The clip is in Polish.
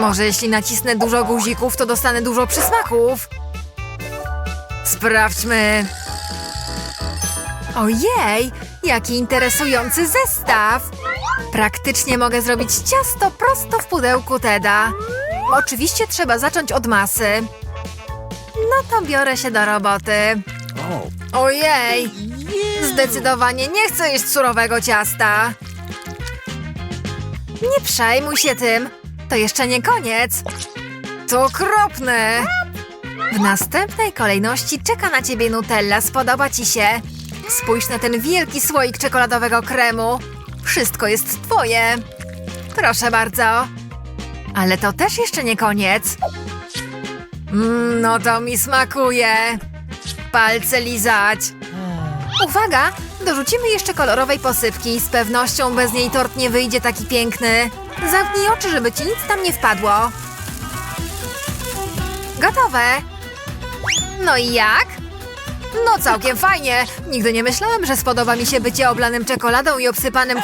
Może jeśli nacisnę dużo guzików, to dostanę dużo przysmaków. Sprawdźmy. Ojej, jaki interesujący zestaw! Praktycznie mogę zrobić ciasto prosto w pudełku Teda. Oczywiście trzeba zacząć od masy. No to biorę się do roboty. Ojej! Zdecydowanie nie chcę jeść surowego ciasta. Nie przejmuj się tym. To jeszcze nie koniec. To okropne. W następnej kolejności czeka na ciebie Nutella. Spodoba ci się. Spójrz na ten wielki słoik czekoladowego kremu. Wszystko jest twoje. Proszę bardzo. Ale to też jeszcze nie koniec. Mm, no to mi smakuje. Palce lizać. Uwaga! Dorzucimy jeszcze kolorowej posypki. Z pewnością bez niej tort nie wyjdzie taki piękny. Zamknij oczy, żeby ci nic tam nie wpadło. Gotowe. No i jak? No całkiem fajnie. Nigdy nie myślałam, że spodoba mi się bycie oblanym czekoladą i obsypanym